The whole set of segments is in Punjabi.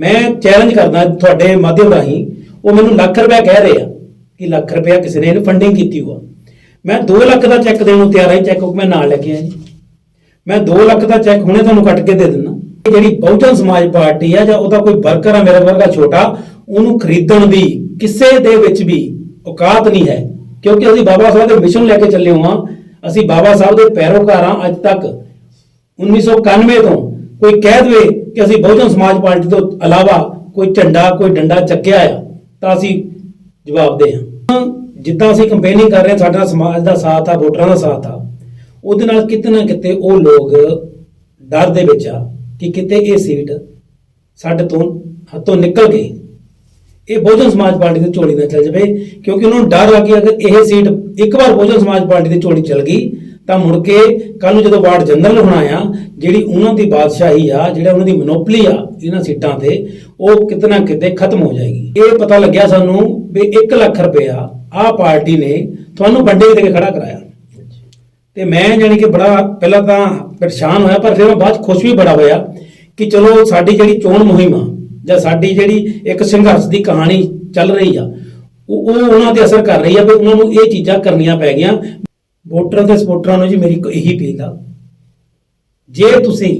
ਮੈਂ ਚੈਲੰਜ ਕਰਦਾ ਤੁਹਾਡੇ ਮਾਧਿਅਮ ਰਾਹੀਂ, ਉਹ ਮੈਨੂੰ ਲੱਖ ਰੁਪਏ ਕਹਿ ਰਹੇ ਆ ਕਿ ਲੱਖ ਰੁਪਏ ਕਿਸੇ ਨੇ ਇਹਨੂੰ ਫੰਡਿੰਗ ਕੀਤੀ ਹੋਆ। ਮੈਂ 2 ਲੱਖ ਦਾ ਚੈੱਕ ਦੇਣ ਨੂੰ ਤਿਆਰ ਹਾਂ ਚੈੱਕ ਮੈਂ ਨਾਲ ਲੈ ਕੇ ਆਇਆ ਜੀ। ਮੈਂ 2 ਲੱਖ ਦਾ ਚੈੱਕ ਹੁਣੇ ਤੁਹਾਨੂੰ ਕੱਟ ਕੇ ਦੇ ਦਿੰਦਾ। ਜਿਹੜੀ ਬਹੁਜਨ ਸਮਾਜ ਪਾਰਟੀ ਆ ਜਾਂ ਉਹਦਾ ਕੋਈ ਵਰਕਰ ਆ, ਮੇਰੇ ਵਰਗਾ ਛੋਟਾ, ਉਹਨੂੰ ਖਰੀਦਣ ਦੀ ਕਿਸੇ ਦੇ ਵਿੱਚ ਵੀ ਔਕਾਤ ਨਹੀਂ ਹੈ। ਕਿਉਂਕਿ ਅਸੀਂ ਬਾਬਾ ਸਾਹਿਬ ਦੇ ਮਿਸ਼ਨ ਲੈ ਕੇ ਚੱਲੇ ਹਾਂ ਅਸੀਂ ਬਾਬਾ ਸਾਹਿਬ ਦੇ ਪੈਰੋਕਾਰ ਹਾਂ ਅੱਜ ਤੱਕ 1991 ਤੋਂ ਕੋਈ ਕਹਿ ਦਵੇ ਕਿ ਅਸੀਂ ਬਹੁਜਨ ਸਮਾਜ ਪਾਰਟੀ ਤੋਂ ਇਲਾਵਾ ਕੋਈ ਝੰਡਾ, ਕੋਈ ਡੰਡਾ ਚੱਕਿਆ ਆ, ਤਾਂ ਅਸੀਂ ਜਵਾਬ ਦੇ ਹਾਂ। ਜਿੱਦਾਂ ਅਸੀਂ ਕੰਪੇਨਿੰਗ ਕਰ ਰਹੇ ਹਾਂ, ਸਾਡਾ ਸਮਾਜ ਦਾ ਸਾਥ ਆ, ਵੋਟਰਾਂ ਦਾ ਸਾਥ ਆ, ਉਹਦੇ ਨਾਲ ਕਿਤੇ ਨਾ ਕਿਤੇ ਉਹ ਲੋਕ ਡਰ ਦੇ ਵਿੱਚ ਆ ਕਿ ਕਿਤੇ ਇਹ ਸੀਟ ਸਾਡੇ ਤੋਂ ਹੱਥੋਂ ਨਿਕਲ ਗਈ। ਇਹ ਬਹੁਜਨ ਸਮਾਜ ਪਾਰਟੀ ਦੀ ਝੋਲੀ ਨਾ ਚੱਲ ਜਾਵੇ, ਕਿਉਂਕਿ ਉਹਨਾਂ ਨੂੰ ਡਰ ਆ ਕਿ ਅਗਰ ਇਹ ਸੀਟ ਇੱਕ ਵਾਰ ਬਹੁਜਨ ਸਮਾਜ ਪਾਰਟੀ ਦੀ ਝੋਲੀ ਚੱਲ ਗਈ ਤਾਂ ਮੁੜ ਕੇ ਕੱਲ ਨੂੰ ਜਦੋਂ ਵਾਰਡ ਜਨਰਲ ਹੋਣਾ ਆ, ਜਿਹੜੀ ਉਹਨਾਂ ਦੀ ਬਾਦਸ਼ਾਹੀ ਆ, ਜਿਹੜਾ ਉਹਨਾਂ ਦੀ ਮੋਨੋਪਲੀ ਆ, ਇਹਨਾਂ ਸੀਟਾਂ ਤੇ, ਉਹ ਕਿਤੇ ਨਾ ਕਿਤੇ ਖਤਮ ਹੋ ਜਾਏਗੀ। ਇਹ ਪਤਾ ਲੱਗਿਆ ਸਾਨੂੰ ਵੀ 1 ਲੱਖ ਰੁਪਇਆ ਆਹ ਪਾਰਟੀ ਨੇ ਤੁਹਾਨੂੰ ਵੰਡੇ ਦੇ ਕੇ ਖੜਾ ਕਰਾਇਆ। ਤੇ ਮੈਂ ਜਾਣੀ ਕਿ ਬੜਾ ਪਹਿਲਾਂ ਤਾਂ ਪਰੇਸ਼ਾਨ ਹੋਇਆ, ਪਰ ਫਿਰ ਮੈਂ ਬਾਅਦ 'ਚ ਖੁਸ਼ ਵੀ ਬੜਾ ਹੋਇਆ ਕਿ ਚਲੋ ਸਾਡੀ ਜਿਹੜੀ ਚੋਣ ਮੁਹਿੰਮ ਆ, ਜਾਂ ਸਾਡੀ ਜਿਹੜੀ ਇੱਕ ਸੰਘਰਸ਼ ਦੀ ਕਹਾਣੀ ਚੱਲ ਰਹੀ ਆ ਉਹ ਉਹਨਾਂ ਤੇ ਅਸਰ ਕਰ ਰਹੀ ਆ ਵੀ ਉਹਨਾਂ ਨੂੰ ਇਹ ਚੀਜ਼ਾਂ ਕਰਨੀਆਂ ਪੈ ਗਈਆਂ। ਵੋਟਰਾਂ ਤੇ ਸਪੋਰਟਰਾਂ ਨੂੰ ਜੀ ਮੇਰੀ ਇਹੀ ਅਪੀਲ ਆ। ਜੇ ਤੁਸੀਂ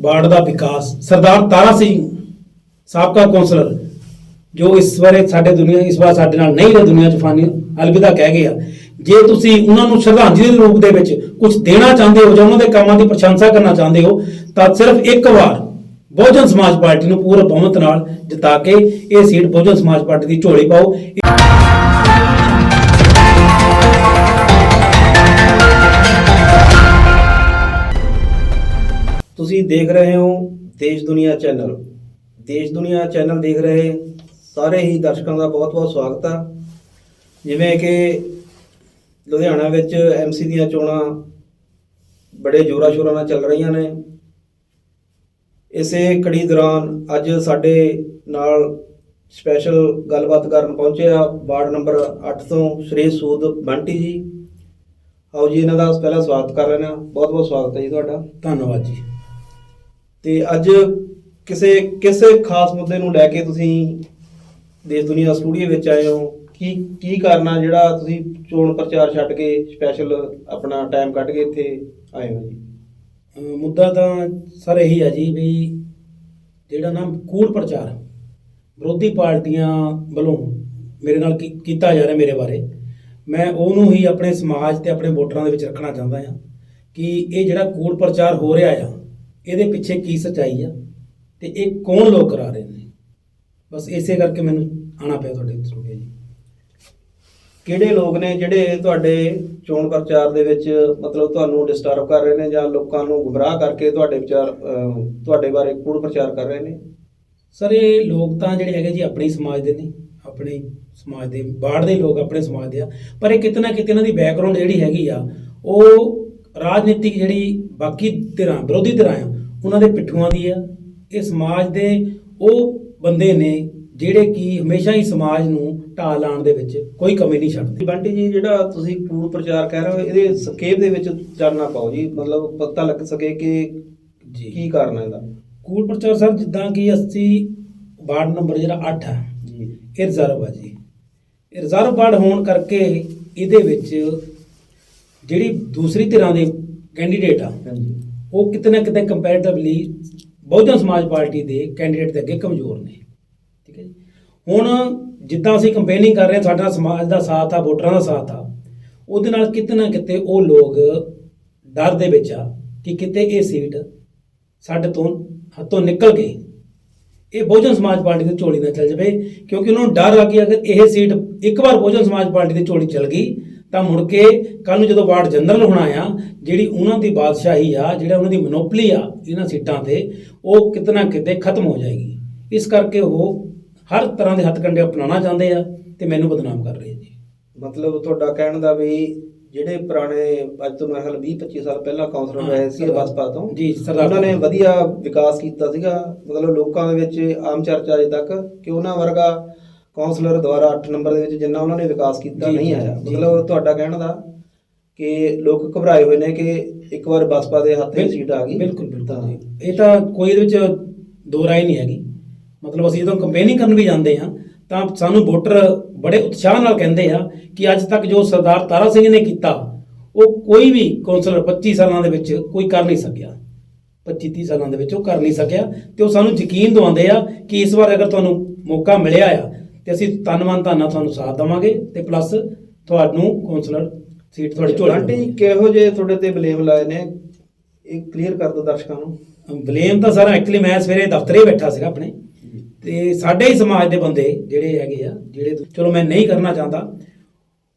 ਵਾਰਡ ਦਾ ਵਿਕਾਸ, ਸਰਦਾਰ ਤਾਰਾ ਸਿੰਘ, ਸਾਬਕਾ ਕੌਂਸਲਰ, ਜੋ ਇਸ ਬਾਰੇ ਸਾਡੇ ਦੁਨੀਆ, ਇਸ ਵਾਰ ਸਾਡੇ ਨਾਲ ਨਹੀਂ ਰਹੇ ਦੁਨੀਆ 'ਚ ਫਾਨੀ, ਅਲਵਿਦਾ ਕਹਿ ਗਏ ਆ, ਜੇ ਤੁਸੀਂ ਉਹਨਾਂ ਨੂੰ ਸ਼ਰਧਾਂਜਲੀ ਦੇ ਰੂਪ ਦੇ ਵਿੱਚ ਕੁਝ ਦੇਣਾ ਚਾਹੁੰਦੇ ਹੋ ਜਾਂ ਉਹਨਾਂ ਦੇ ਕੰਮਾਂ ਦੀ ਪ੍ਰਸ਼ੰਸਾ ਕਰਨਾ ਚਾਹੁੰਦੇ ਹੋ, ਤਾਂ ਸਿਰਫ ਇੱਕ ਵਾਰ ਬਹੁਜਨ ਸਮਾਜ ਪਾਰਟੀ ਨੂੰ ਪੂਰੇ ਬਹੁਮਤ ਨਾਲ ਜਿਤਾ ਕੇ ਇਹ ਸੀਟ ਬਹੁਜਨ ਸਮਾਜ ਪਾਰਟੀ ਦੀ ਝੋਲੀ ਪਾਓ। ਤੁਸੀਂ ਦੇਖ ਰਹੇ ਹੋ ਦੇਸ਼ ਦੁਨੀਆ ਚੈਨਲ। ਦੇਸ਼ ਦੁਨੀਆ ਚੈਨਲ ਦੇਖ ਰਹੇ ਸਾਰੇ ਹੀ ਦਰਸ਼ਕਾਂ ਦਾ ਬਹੁਤ-ਬਹੁਤ ਸਵਾਗਤ ਆ। ਜਿਵੇਂ ਕਿ ਲੁਧਿਆਣਾ ਵਿੱਚ ਐਮਸੀ ਦੀਆਂ ਚੋਣਾਂ ਬੜੇ ਜ਼ੋਰਾਂ ਸ਼ੋਰਾਂ ਨਾਲ ਚੱਲ ਰਹੀਆਂ ਨੇ। ਇਸੇ ਕੜੀ ਦੌਰਾਨ ਅੱਜ ਸਾਡੇ ਨਾਲ ਸਪੈਸ਼ਲ ਗੱਲਬਾਤ ਕਰਨ ਪਹੁੰਚੇ ਆ ਵਾਰਡ ਨੰਬਰ 8 ਤੋਂ ਸ਼੍ਰੀ ਸੂਦ ਬੰਟੀ ਜੀ। ਆਓ ਜੀ, ਇਹਨਾਂ ਦਾ ਪਹਿਲਾਂ ਸਵਾਗਤ ਕਰ ਰਹੇ ਹਾਂ। ਬਹੁਤ ਬਹੁਤ ਸਵਾਗਤ ਹੈ ਜੀ ਤੁਹਾਡਾ। ਧੰਨਵਾਦ ਜੀ। ਤੇ ਅੱਜ ਕਿਸੇ ਕਿਸੇ ਖਾਸ ਮੁੱਦੇ ਨੂੰ ਲੈ ਕੇ ਤੁਸੀਂ ਦੇਸ਼ ਦੁਨੀਆ ਸਟੂਡੀਓ ਵਿੱਚ ਆਏ ਹੋ, ਕੀ ਕੀ ਕਰਨਾ ਜਿਹੜਾ ਤੁਸੀਂ ਚੋਣ ਪ੍ਰਚਾਰ ਛੱਡ ਕੇ ਸਪੈਸ਼ਲ ਆਪਣਾ ਟਾਈਮ ਕੱਢ ਕੇ ਇੱਥੇ ਆਏ ਹੋ ਜੀ? ਮੁੱਦਾ ਤਾਂ ਸਰ ਇਹੀ ਹੈ ਜੀ ਵੀ ਜਿਹੜਾ ਨਾ ਕੂੜ ਪ੍ਰਚਾਰ ਵਿਰੋਧੀ ਪਾਰਟੀਆਂ ਵੱਲੋਂ ਮੇਰੇ ਨਾਲ ਕੀ- ਕੀਤਾ ਜਾ ਰਿਹਾ ਮੇਰੇ ਬਾਰੇ, ਮੈਂ ਉਹਨੂੰ ਹੀ ਆਪਣੇ ਸਮਾਜ ਤੇ ਆਪਣੇ ਵੋਟਰਾਂ ਦੇ ਵਿੱਚ ਰੱਖਣਾ ਚਾਹੁੰਦਾ ਹਾਂ ਕਿ ਇਹ ਜਿਹੜਾ ਕੂੜ ਪ੍ਰਚਾਰ ਹੋ ਰਿਹਾ ਆ ਇਹਦੇ ਪਿੱਛੇ ਕੀ ਸੱਚਾਈ ਆ ਤੇ ਇਹ ਕੌਣ ਲੋਕ ਕਰਾ ਰਹੇ ਨੇ? ਬਸ ਇਸੇ ਕਰਕੇ ਮੈਨੂੰ ਆਣਾ ਪਿਆ ਤੁਹਾਡੇ ਸਟੂਡੀਓ ਜੀ। ਕਿਹੜੇ ਲੋਕ ਨੇ ਜਿਹੜੇ ਤੁਹਾਡੇ ਚੋਣ ਪ੍ਰਚਾਰ ਦੇ ਵਿੱਚ ਮਤਲਬ ਤੁਹਾਨੂੰ ਡਿਸਟਰਬ ਕਰ ਰਹੇ ਨੇ ਜਾਂ ਲੋਕਾਂ ਨੂੰ ਗੁੰਮਰਾਹ ਕਰਕੇ ਤੁਹਾਡੇ ਵਿਚਾਰ ਤੁਹਾਡੇ ਬਾਰੇ ਕੂੜ ਪ੍ਰਚਾਰ ਕਰ ਰਹੇ ਨੇ? ਸਰ, ਇਹ ਲੋਕ ਤਾਂ ਜਿਹੜੇ ਹੈਗੇ ਜੀ ਆਪਣੇ ਸਮਾਜ ਦੇ ਨੇ, ਆਪਣੇ ਸਮਾਜ ਦੇ, ਬਾਹਰ ਦੇ ਲੋਕ ਆਪਣੇ ਸਮਾਜ ਦੇ ਆ, ਪਰ ਇਹ ਕਿਤੇ ਨਾ ਕਿਤੇ ਇਹਨਾਂ ਦੀ ਬੈਕਗ੍ਰਾਉਂਡ ਜਿਹੜੀ ਹੈਗੀ ਆ, ਉਹ ਰਾਜਨੀਤਿਕ ਜਿਹੜੀ ਬਾਕੀ ਧਿਰਾਂ, ਵਿਰੋਧੀ ਧਿਰਾਂ ਆ ਉਹਨਾਂ ਦੇ ਪਿੱਠੂਆਂ ਦੀ ਆ। ਇਹ ਸਮਾਜ ਦੇ ਉਹ ਬੰਦੇ ਨੇ ਜਿਹੜੇ ਕਿ ਹਮੇਸ਼ਾ ਹੀ ਸਮਾਜ ਨੂੰ ਢਾਹ ਲਾਉਣ ਦੇ ਵਿੱਚ ਕੋਈ ਕਮੀ ਨਹੀਂ ਛੱਡਦੇ। ਬੰਟੀ ਜੀ ਜਿਹੜਾ ਤੁਸੀਂ ਕੂੜ ਪ੍ਰਚਾਰ ਕਹਿ ਰਹੇ ਹੋ ਇਹਦੇ ਸੰਖੇਪ ਦੇ ਵਿੱਚ ਚਾਨਣਾ ਪਾਓ ਜੀ। ਮਤਲਬ ਪਤਾ ਲੱਗ ਸਕੇ ਕਿ ਜੀ। ਕੀ ਕਾਰਨ ਹੈ ਇਹਦਾ। ਕੂੜ ਪ੍ਰਚਾਰ ਸਰ ਜਿੱਦਾਂ ਕਿ ਅਸੀਂ ਵਾਰਡ ਨੰਬਰ ਜਿਹੜਾ 8 ਆ ਜੀ। ਇਹ ਰਿਜ਼ਰਵ ਆ ਜੀ। ਇਹ ਰਿਜ਼ਰਵ ਵਾਰਡ ਹੋਣ ਕਰਕੇ ਇਹਦੇ ਵਿੱਚ ਜਿਹੜੀ ਦੂਸਰੀ ਧਿਰਾਂ ਦੇ ਕੈਂਡੀਡੇਟ ਆ ਹਾਂਜੀ। ਉਹ ਕਿਤੇ ਨਾ ਕਿਤੇ ਕੰਪੈਰੀਟਿਵਲੀ ਬਹੁਜਨ ਸਮਾਜ ਪਾਰਟੀ ਦੇ ਕੈਂਡੀਡੇਟ ਦੇ ਅੱਗੇ ਕਮਜ਼ੋਰ ਨੇ। ਠੀਕ ਹੈ ਜੀ? ਹੁਣ ਜਿੱਦਾਂ ਅਸੀਂ ਕੰਪੇਨਿੰਗ ਕਰ ਰਹੇ ਹਾਂ, ਸਾਡਾ ਸਮਾਜ ਦਾ ਸਾਥ ਆ, ਵੋਟਰਾਂ ਦਾ ਸਾਥ ਆ, ਉਹਦੇ ਨਾਲ ਕਿਤੇ ਨਾ ਕਿਤੇ ਉਹ ਲੋਕ ਡਰ ਦੇ ਵਿੱਚ ਆ ਕਿ ਕਿਤੇ ਇਹ ਸੀਟ ਸਾਡੇ ਤੋਂ ਹੱਥੋਂ ਨਿਕਲ ਗਈ। ਇਹ ਬਹੁਜਨ ਸਮਾਜ ਪਾਰਟੀ ਦੀ ਝੋਲੀ ਨਾ ਚੱਲ ਜਾਵੇ, ਕਿਉਂਕਿ ਉਹਨਾਂ ਨੂੰ ਡਰ ਆ ਕਿ ਅਗਰ ਇਹ ਸੀਟ ਇੱਕ ਵਾਰ ਬਹੁਜਨ ਸਮਾਜ ਪਾਰਟੀ ਦੀ ਝੋਲੀ ਚੱਲ ਗਈ ਤਾਂ ਮੁੜ ਕੇ ਕੱਲ ਨੂੰ ਜਦੋਂ ਵਾਰਡ ਜਨਰਲ ਹੋਣਾ ਆ ਜਿਹੜੀ ਉਹਨਾਂ ਦੀ ਬਾਦਸ਼ਾਹੀ ਆ ਜਿਹੜਾ ਉਹਨਾਂ ਦੀ ਮੋਨੋਪਲੀ ਆ ਇਹਨਾਂ ਸੀਟਾਂ ਤੇ ਉਹ ਕਿਤੇ ਨਾ ਕਿਤੇ ਖਤਮ ਹੋ ਜਾਏਗੀ। ਇਸ ਕਰਕੇ ਉਹ ਹਰ ਤਰ੍ਹਾਂ ਦੇ ਹੱਥਕੰਡੇ ਅਪਣਾਉਣਾ ਚਾਹੁੰਦੇ ਆ ਤੇ ਮੈਨੂੰ ਬਦਨਾਮ ਕਰ ਰਹੇ ਜੀ। ਮਤਲਬ ਤੁਹਾਡਾ ਕਹਿਣ ਦਾ ਵੀ ਜਿਹੜੇ ਪੁਰਾਣੇ ਅੱਜ ਤੋਂ ਮੇਰੇ ਖਿਆਲ 20 25 ਸਾਲ ਪਹਿਲਾਂ ਕਾਉਂਸਲਰ ਰਹੇ ਸੀ ਬਸਪਾ ਤੋਂ ਜੀ ਸਰਦਾਰ ਉਹਨਾਂ ਨੇ ਵਧੀਆ ਵਿਕਾਸ ਕੀਤਾ ਸੀਗਾ। ਮਤਲਬ ਲੋਕਾਂ ਦੇ ਵਿੱਚ ਆਮ ਚਰਚਾ ਅਜੇ ਤੱਕ ਕਿ ਉਹਨਾਂ ਵਰਗਾ ਕਾਉਂਸਲਰ ਦੁਆਰਾ 8 ਨੰਬਰ ਦੇ ਵਿੱਚ ਜਿੰਨਾ ਉਹਨਾਂ ਨੇ ਵਿਕਾਸ ਕੀਤਾ ਨਹੀਂ ਆਇਆ। ਮਤਲਬ ਤੁਹਾਡਾ ਕਹਿਣ ਦਾ ਕਿ ਲੋਕ ਘਬਰਾਏ ਹੋਏ ਨੇ ਕਿ ਇੱਕ ਵਾਰ ਬਸਪਾ ਦੇ ਹੱਥ ਵਿੱਚ ਸੀਟ ਆ ਗਈ। ਬਿਲਕੁਲ ਬਿਲਕੁਲ। ਇਹ ਤਾਂ ਕੋਈ ਇਹਦੇ ਵਿੱਚ ਦੋ ਰਾਏ ਨਹੀਂ ਹੈਗੀ। ਮਤਲਬ ਅਸੀਂ ਜਦੋਂ ਕੰਪੇਨਿੰਗ ਕਰਨ ਵੀ ਜਾਂਦੇ ਹਾਂ ਤਾਂ ਸਾਨੂੰ ਵੋਟਰ ਬੜੇ ਉਤਸ਼ਾਹ ਨਾਲ ਕਹਿੰਦੇ ਆ ਕਿ ਅੱਜ ਤੱਕ ਜੋ ਸਰਦਾਰ ਤਾਰਾ ਸਿੰਘ ਨੇ ਕੀਤਾ ਉਹ ਕੋਈ ਵੀ ਕੌਂਸਲਰ 25 ਸਾਲਾਂ ਦੇ ਵਿੱਚ ਕੋਈ ਕਰ ਨਹੀਂ ਸਕਿਆ। 25 30 ਸਾਲਾਂ ਦੇ ਵਿੱਚ ਉਹ ਕਰ ਨਹੀਂ ਸਕਿਆ ਤੇ ਉਹ ਸਾਨੂੰ ਯਕੀਨ ਦਿਵਾਉਂਦੇ ਆ ਕਿ ਇਸ ਵਾਰ ਅਗਰ ਤੁਹਾਨੂੰ ਮੌਕਾ ਮਿਲਿਆ ਆ ਤੇ ਅਸੀਂ ਤਨ ਮਨ ਧਨ ਨਾਲ ਤੁਹਾਨੂੰ ਸਾਥ ਦੇਵਾਂਗੇ ਤੇ ਪਲੱਸ ਤੁਹਾਨੂੰ ਕੌਂਸਲਰ ਸੀਟ ਤੁਹਾਡੀ ਝੋਲੀ ਆਂਟੀ ਕਿਹੋ ਜਿਹੇ ਤੁਹਾਡੇ ਤੇ ਬਲੇਮ ਲਾਏ ਨੇ? ਇਹ ਕਲੀਅਰ ਕਰ ਦਿਓ ਦਰਸ਼ਕਾਂ ਨੂੰ। ਬਲੇਮ ਤਾਂ ਸਾਰਾ ਐਕਚੁਅਲੀ ਮੈਂ ਸਵੇਰੇ ਦਫ਼ਤਰੇ ਹੀ ਬੈਠਾ ਸੀਗਾ ਆਪਣੇ। ਤੇ ਸਾਡੇ ਹੀ ਸਮਾਜ ਦੇ ਬੰਦੇ ਜਿਹੜੇ ਹੈਗੇ ਆ ਜਿਹੜੇ ਚਲੋ ਮੈਂ ਨਹੀਂ ਕਰਨਾ ਚਾਹੁੰਦਾ।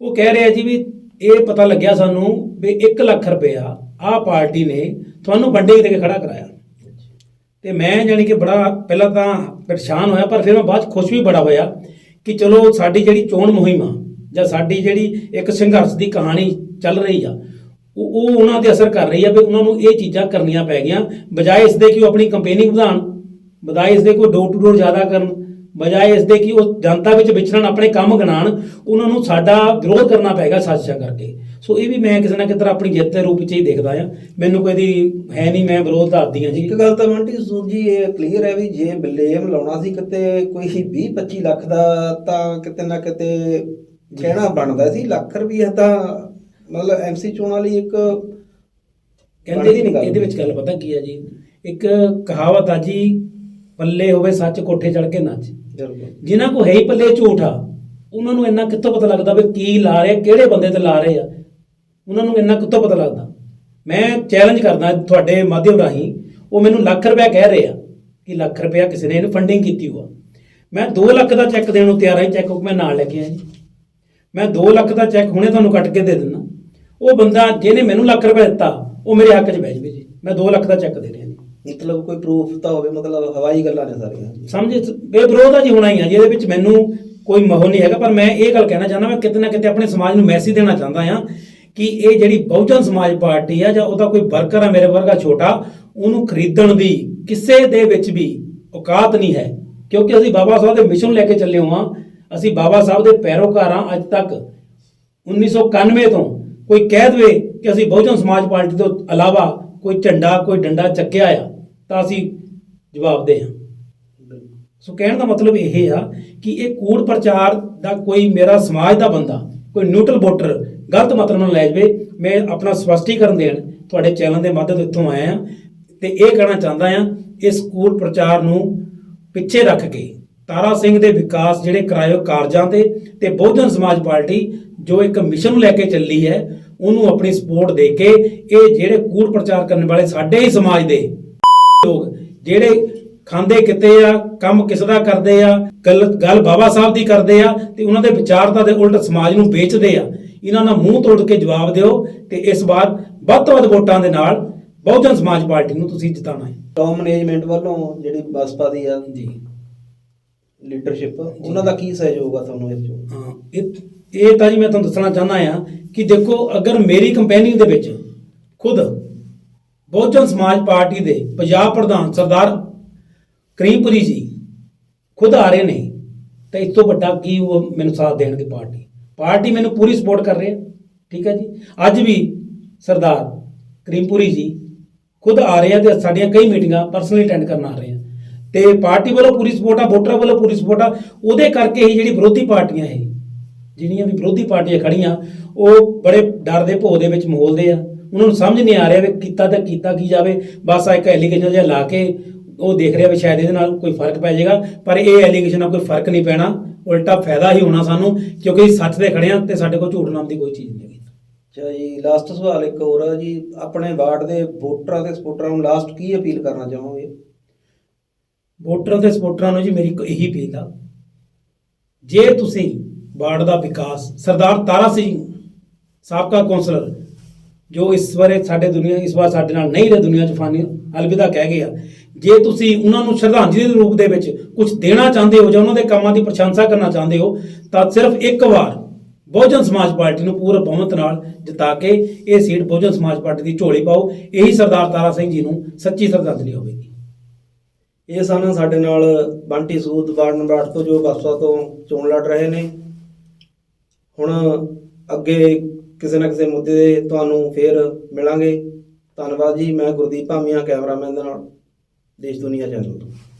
ਉਹ ਕਹਿ ਰਹੇ ਜੀ ਵੀ ਇਹ ਪਤਾ ਲੱਗਿਆ ਸਾਨੂੰ ਵੀ 1 ਲੱਖ ਰੁਪਇਆ ਆਹ ਪਾਰਟੀ ਨੇ ਤੁਹਾਨੂੰ ਵੰਡੇ ਦੇ ਕੇ ਖੜਾ ਕਰਾਇਆ। ਤੇ ਮੈਂ ਜਾਣੀ ਕਿ ਬੜਾ ਪਹਿਲਾਂ ਤਾਂ ਪਰੇਸ਼ਾਨ ਹੋਇਆ ਪਰ ਫਿਰ ਮੈਂ ਬਾਅਦ 'ਚ ਖੁਸ਼ ਵੀ ਬੜਾ ਹੋਇਆ। ਕਿ ਚਲੋ ਸਾਡੀ ਜਿਹੜੀ ਚੋਣ ਮੁਹਿੰਮ ਆ ਜਾਂ ਸਾਡੀ ਜਿਹੜੀ ਇੱਕ ਸੰਘਰਸ਼ ਦੀ ਕਹਾਣੀ ਚੱਲ ਰਹੀ ਆ, ਉਹ ਉਹ ਉਹਨਾਂ ਤੇ ਅਸਰ ਕਰ ਰਹੀ ਆ ਵੀ ਉਹਨਾਂ ਨੂੰ ਇਹ ਚੀਜ਼ਾਂ ਕਰਨੀਆਂ ਪੈ ਗਈਆਂ, ਬਜਾਏ ਇਸ ਦੇ ਕਿ ਉਹ ਆਪਣੀ ਕੰਪੇਨਿੰਗ ਵਧਾਉਣ, ਬਜਾਏ ਇਸ ਦੇ ਕੋਈ ਡੋਰ ਟੂ ਡੋਰ ਜ਼ਿਆਦਾ ਕਰਨ। ਬਜਾਏ ਇਸ ਦੇ ਕਿ ਉਹ ਜਨਤਾ ਵਿੱਚ ਵਿਚਰਨ ਆਪਣੇ ਕੰਮ ਗਣਾਣ ਉਹਨਾਂ ਨੂੰ ਸਾਡਾ ਵਿਰੋਧ ਕਰਨਾ ਪਏਗਾ ਸਾਜ਼ਿਸ਼ਾਂ ਕਰਕੇ। ਸੋ ਇਹ ਵੀ ਮੈਂ ਕਿਸੇ ਨਾ ਕਿਤੇ ਆਪਣੀ ਜਿੱਤ ਦੇ ਰੂਪ ਵਿੱਚ ਹੀ ਦੇਖਦਾ ਆ ਮੈਨੂੰ ਕੋਈ ਦੀ ਹੈ ਨਹੀਂ ਮੈਂ ਵਿਰੋਧ ਦੱਸਦੀ ਆ ਜੀ। ਇੱਕ ਗੱਲ ਤਾਂ ਮੰਟੀ ਸੂਰ ਜੀ ਇਹ ਕਲੀਅਰ ਹੈ ਵੀ ਜੇ ਬਲੇਮ ਲਾਉਣਾ ਸੀ ਕਿਤੇ ਕੋਈ 20 25 ਲੱਖ ਦਾ ਤਾਂ ਕਿਤੇ ਨਾ ਕਿਤੇ ਕਹਿਣਾ ਬਣਦਾ ਸੀ। ਲੱਖ ਰੁਪਈਆ ਤਾਂ ਮਤਲਬ ਐਮਸੀ ਚੋਣਾਂ ਲਈ ਇੱਕ ਕਹਿੰਦੇ। ਇਹਦੇ ਵਿੱਚ ਗੱਲ ਪਤਾ ਕੀ ਹੈ ਜੀ? ਇੱਕ ਕਹਾਵਤ ਆ ਜੀ ਪੱਲੇ ਹੋਵੇ ਸੱਚ ਕੋਠੇ ਚੜ ਕੇ ਨੱਚ। ਜਿਨ੍ਹਾਂ ਕੋ ਹੈ ਹੀ ਪੱਲੇ ਝੂਠ ਆ ਉਹਨਾਂ ਨੂੰ ਇੰਨਾ ਕਿੱਥੋਂ ਪਤਾ ਲੱਗਦਾ ਵੀ ਕੀ ਲਾ ਰਹੇ ਕਿਹੜੇ ਬੰਦੇ ਤੇ ਲਾ ਰਹੇ ਆ? ਉਹਨਾਂ ਨੂੰ ਇੰਨਾ ਕਿੱਥੋਂ ਪਤਾ ਲੱਗਦਾ? ਮੈਂ ਚੈਲੰਜ ਕਰਦਾ ਤੁਹਾਡੇ ਮਾਧਿਅਮ ਰਾਹੀਂ ਉਹ ਮੈਨੂੰ ਲੱਖ ਰੁਪਇਆ ਕਹਿ ਰਹੇ ਆ ਕਿ ਲੱਖ ਰੁਪਇਆ ਕਿਸੇ ਨੇ ਇਹਨੂੰ ਫੰਡਿੰਗ ਕੀਤੀ ਹੋਆ। ਮੈਂ 2 ਲੱਖ ਦਾ ਚੈੱਕ ਦੇਣ ਨੂੰ ਤਿਆਰ ਹਾਂ ਚੈੱਕ ਮੈਂ ਨਾਲ ਲੈ ਕੇ ਆਇਆ ਜੀ। ਮੈਂ 2 ਲੱਖ ਦਾ ਚੈੱਕ ਹੁਣੇ ਤੁਹਾਨੂੰ ਕੱਟ ਕੇ ਦੇ ਦਿੰਦਾ। ਉਹ ਬੰਦਾ ਜਿਹਨੇ ਮੈਨੂੰ ਲੱਖ ਰੁਪਏ ਦਿੱਤਾ ਉਹ ਮੇਰੇ ਹੱਕ 'ਚ ਬਹਿ ਜਾਵੇ ਜੀ। ਮੈਂ 2 ਲੱਖ ਦਾ ਚੈੱਕ ਦੇ ਰਿਹਾ ਜੀ। ਮਤਲਬ ਕੋਈ ਪ੍ਰੂਫ ਤਾਂ ਹੋਵੇ, ਮਤਲਬ ਹਵਾਈ ਗੱਲਾਂ ਨੇ ਸਾਰੀਆਂ। ਸਮਝੇ, ਬੇਵਿਰੋਧ ਆ ਜੀ ਹੋਣਾ ਹੀ ਆ, ਜਿਹਦੇ ਵਿੱਚ ਮੈਨੂੰ ਕੋਈ ਮੋਹ ਨਹੀਂ ਹੈਗਾ, ਪਰ ਮੈਂ ਇਹ ਗੱਲ ਕਹਿਣਾ ਚਾਹੁੰਦਾ ਮੈਂ ਕਿਤੇ ਨਾ ਕਿਤੇ ਆਪਣੇ ਸਮਾਜ ਨੂੰ ਮੈਸੇਜ ਦੇਣਾ ਚਾਹੁੰਦਾ ਆ ਕਿ ਇਹ ਜਿਹੜੀ ਬਹੁਜਨ ਸਮਾਜ ਪਾਰਟੀ ਆ, ਜਾਂ ਉਹਦਾ ਕੋਈ ਵਰਕਰ ਆ ਮੇਰੇ ਵਰਗਾ ਛੋਟਾ, ਉਹਨੂੰ ਖਰੀਦਣ ਦੀ ਕਿਸੇ ਦੇ ਵਿੱਚ ਵੀ ਔਕਾਤ ਨਹੀਂ ਹੈ। ਕਿਉਂਕਿ ਅਸੀਂ ਬਾਬਾ ਸਾਹਿਬ ਦੇ ਮਿਸ਼ਨ ਲੈ ਕੇ ਚੱਲੇ ਹਾਂ ਅਸੀਂ ਬਾਬਾ ਸਾਹਿਬ ਦੇ ਪੈਰੋਕਾਰ ਹਾਂ ਅੱਜ ਤੱਕ। 1991 ਤੋਂ ਕੋਈ ਕਹਿ ਦਵੇ ਕਿ ਅਸੀਂ ਬਹੁਜਨ ਸਮਾਜ ਪਾਰਟੀ ਤੋਂ ਇਲਾਵਾ ਕੋਈ ਝੰਡਾ, ਕੋਈ ਡੰਡਾ ਚੱਕਿਆ ਆ, ਤਾਂ ਅਸੀਂ ਜਵਾਬ ਦੇ ਹਾਂ। ਸੋ ਕਹਿਣ ਦਾ ਮਤਲਬ ਇਹ ਆ ਕਿ ਇਹ ਕੂੜ ਪ੍ਰਚਾਰ ਦਾ ਕੋਈ ਮੇਰਾ ਸਮਾਜ ਦਾ ਬੰਦਾ, ਕੋਈ ਨਿਊਟਰਲ ਵੋਟਰ ਗਲਤ ਮਤਲਬ ਨਾਲ ਲੈ ਜਾਵੇ, ਮੈਂ ਆਪਣਾ ਸਪਸ਼ਟੀਕਰਨ ਦੇਣ ਤੁਹਾਡੇ ਚੈਨਲ ਦੇ ਮਾਧਿਅਮ ਇੱਥੋਂ ਆਇਆ ਹਾਂ ਤੇ ਇਹ ਕਹਿਣਾ ਚਾਹੁੰਦਾ ਆ ਇਸ ਕੂੜ ਪ੍ਰਚਾਰ ਨੂੰ ਪਿੱਛੇ ਰੱਖ ਕੇ ਤਾਰਾ ਸਿੰਘ ਦੇ ਵਿਕਾਸ ਜਿਹੜੇ ਕਰਾਏ ਹੋਏ ਕਾਰਜਾਂ ਤੇ ਤੇ ਬਹੁਜਨ ਸਮਾਜ ਪਾਰਟੀ ਜੋ ਇੱਕ ਮਿਸ਼ਨ ਨੂੰ ਲੈ ਕੇ ਚੱਲੀ ਹੈ ਉਹਨੂੰ ਆਪਣੀ ਸਪੋਰਟ ਦੇ ਕੇ ਇਹ ਜਿਹੜੇ ਕੂੜ ਪ੍ਰਚਾਰ ਕਰਨ ਵਾਲੇ ਸਾਡੇ ਹੀ ਸਮਾਜ ਦੇ ਲੋਕ ਜਿਹੜੇ ਖਾਂਦੇ ਕਿਤੇ ਆ ਕੰਮ ਕਿਸ ਦਾ ਕਰਦੇ ਆ ਗੱਲ ਗੱਲ ਬਾਬਾ ਸਾਹਿਬ ਦੀ ਕਰਦੇ ਆ ਤੇ ਉਹਨਾਂ ਦੇ ਵਿਚਾਰਤਾ ਦੇ ਉਲਟ ਸਮਾਜ ਨੂੰ ਵੇਚਦੇ ਆ। ਇਹਨਾਂ ਦਾ ਮੂੰਹ ਤੋੜ ਕੇ ਜਵਾਬ ਦਿਓ ਤੇ ਇਸ ਵਾਰ ਵੱਧ ਤੋਂ ਵੱਧ ਵੋਟਾਂ ਦੇ ਨਾਲ ਬਹੁਜਨ ਸਮਾਜ ਪਾਰਟੀ ਨੂੰ ਤੁਸੀਂ ਜਿਤਾਉਣਾ ਹੈ। ਟੌਪ ਮੈਨੇਜਮੈਂਟ ਵੱਲੋਂ ਜਿਹੜੀ ਬਸਪਾ ਦੀ ਆ ਜੀ। ਲੀਡਰਸ਼ਿਪ ਉਹਨਾਂ ਦਾ ਕੀ ਸਹਿਯੋਗ ਆ ਤੁਹਾਨੂੰ ਇਸ ਚੋਂ? ਹਾਂ ਇਹ ਇਹ ਤਾਂ ਜੀ ਮੈਂ ਤੁਹਾਨੂੰ ਦੱਸਣਾ ਚਾਹੁੰਦਾ ਆ ਕਿ ਦੇਖੋ, ਅਗਰ ਮੇਰੀ ਕੰਪੇਨਿੰਗ ਦੇ ਵਿੱਚ ਖੁਦ ਬਹੁਜਨ ਸਮਾਜ ਪਾਰਟੀ ਦੇ ਪੰਜਾਬ ਪ੍ਰਧਾਨ ਸਰਦਾਰ ਕਰੀਮਪੁਰੀ ਜੀ ਖੁਦ ਆ ਰਹੇ ਨੇ, ਤਾਂ ਇਸ ਤੋਂ ਵੱਡਾ ਕੀ ਉਹ ਮੈਨੂੰ ਸਾਥ ਦੇਣਗੇ ਪਾਰਟੀ? ਪਾਰਟੀ ਮੈਨੂੰ ਪੂਰੀ ਸਪੋਰਟ ਕਰ ਰਹੀ ਹੈ ਠੀਕ ਹੈ ਜੀ? ਅੱਜ ਵੀ ਸਰਦਾਰ ਕਰੀਮਪੁਰੀ ਜੀ ਖੁਦ ਆ ਰਹੇ ਆ ਤੇ ਸਾਡੀਆਂ ਕਈ ਮੀਟਿੰਗਾਂ ਪਰਸਨਲੀ ਅਟੈਂਡ ਕਰਨ ਆ ਰਹੇ ਆ। ਤੇ ਪਾਰਟੀ ਵੱਲੋਂ ਪੂਰੀ ਸਪੋਰਟ ਆ, ਵੋਟਰਾਂ ਵੱਲੋਂ ਪੂਰੀ ਸਪੋਰਟ ਆ, ਉਹਦੇ ਕਰਕੇ ਹੀ ਜਿਹੜੀ ਵਿਰੋਧੀ ਪਾਰਟੀਆਂ ਇਹ ਜਿਹੜੀਆਂ ਵੀ ਵਿਰੋਧੀ ਪਾਰਟੀਆਂ ਖੜੀਆਂ ਉਹ ਬੜੇ ਡਰ ਦੇ ਭੋ ਦੇ ਵਿੱਚ ਮੋਲਦੇ ਆ। ਉਹਨਾਂ ਨੂੰ ਸਮਝ ਨਹੀਂ ਆ ਰਿਹਾ ਵੀ ਕੀਤਾ ਤਾਂ ਕੀਤਾ ਕੀ ਜਾਵੇ। ਬਸ ਆ ਇੱਕ ਐਲੀਗੇਸ਼ਨ ਜਿਹਾ ਲਾ ਕੇ ਉਹ ਦੇਖ ਰਿਹਾ ਵੀ ਸ਼ਾਇਦ ਇਹਦੇ ਨਾਲ ਕੋਈ ਫ਼ਰਕ ਪੈ ਜਾਏਗਾ। ਪਰ ਇਹ ਐਲੀਗੇਸ਼ਨ ਨਾਲ ਕੋਈ ਫ਼ਰਕ ਨਹੀਂ ਪੈਣਾ। ਉਲਟਾ ਫਾਇਦਾ ਹੀ ਹੋਣਾ ਸਾਨੂੰ ਕਿਉਂਕਿ ਸੱਚ ਦੇ ਖੜੇ ਆ ਤੇ ਸਾਡੇ ਕੋਲ ਝੂਠ ਨਾਮ ਦੀ ਕੋਈ ਚੀਜ਼ ਨਹੀਂ ਹੈਗੀ। ਅੱਛਾ ਜੀ ਲਾਸਟ ਸਵਾਲ ਇੱਕ ਹੋਰ ਆ ਜੀ। ਆਪਣੇ ਵਾਰਡ ਦੇ ਵੋਟਰਾਂ ਤੇ ਸਪੋਰਟਰਾਂ ਨੂੰ ਲਾਸਟ ਕੀ ਅਪੀਲ ਕਰਨਾ ਚਾਹੋਗੇ? ਵੋਟਰਾਂ ਤੇ ਸਪੋਰਟਰਾਂ ਨੂੰ ਜੀ ਮੇਰੀ ਇੱਕ ਇਹੀ ਅਪੀਲ ਆ। ਜੇ ਤੁਸੀਂ ਵਾਰਡ ਦਾ ਵਿਕਾਸ। ਸਰਦਾਰ ਤਾਰਾ ਸਿੰਘ, ਸਾਬਕਾ ਕੌਂਸਲਰ, ਜੋ ਇਸ ਵਾਰੇ ਸਾਡੇ ਦੁਨੀਆ, ਇਸ ਵਾਰ ਸਾਡੇ ਨਾਲ ਨਹੀਂ ਰਹੇ, ਦੁਨੀਆ 'ਚ ਫਾਨੀ, ਅਲਵਿਦਾ ਕਹਿ ਗਏ ਆ ਜੇ ਤੁਸੀਂ ਉਹਨਾਂ ਨੂੰ ਸ਼ਰਧਾਂਜਲੀ ਦੇ ਰੂਪ ਦੇ ਵਿੱਚ ਕੁਝ ਦੇਣਾ ਚਾਹੁੰਦੇ ਹੋ ਜਾਂ ਉਹਨਾਂ ਦੇ ਕੰਮਾਂ ਦੀ ਪ੍ਰਸ਼ੰਸਾ ਕਰਨਾ ਚਾਹੁੰਦੇ ਹੋ, ਤਾਂ ਸਿਰਫ ਇੱਕ ਵਾਰ ਬਹੁਜਨ ਸਮਾਜ ਪਾਰਟੀ ਨੂੰ ਪੂਰੇ ਬਹੁਮਤ ਨਾਲ ਜਿਤਾ ਕੇ ਇਹ ਸੀਟ ਬਹੁਜਨ ਸਮਾਜ ਪਾਰਟੀ ਦੀ ਝੋਲੀ ਪਾਓ। ਇਹੀ ਸਰਦਾਰ ਤਾਰਾ ਸਿੰਘ ਜੀ ਨੂੰ ਸੱਚੀ ਸ਼ਰਧਾਂਜਲੀ ਹੋਵੇਗੀ। ਇਹ ਸਨ ਸਾਡੇ ਨਾਲ ਬੰਟੀ ਸੂਦ ਵਾਰਡ ਨੰਬਰ 8 ਤੋਂ ਜੋ ਬਸਪਾ ਤੋਂ ਚੋਣ ਲੜ ਰਹੇ ਨੇ ਹੁਣ ਅੱਗੇ ਕਿਸੇ ਨਾ ਕਿਸੇ ਮੁੱਦੇ ਤੇ ਤੁਹਾਨੂੰ ਫੇਰ ਮਿਲਾਂਗੇ। ਧੰਨਵਾਦ ਜੀ, ਮੈਂ ਗੁਰਦੀਪ ਭਾਮੀਆਂ, ਕੈਮਰਾਮੈਨ ਦੇ ਨਾਲ। ਦੇਸ਼ ਦੁਨੀਆ ਚੈਨਲ ਤੋਂ।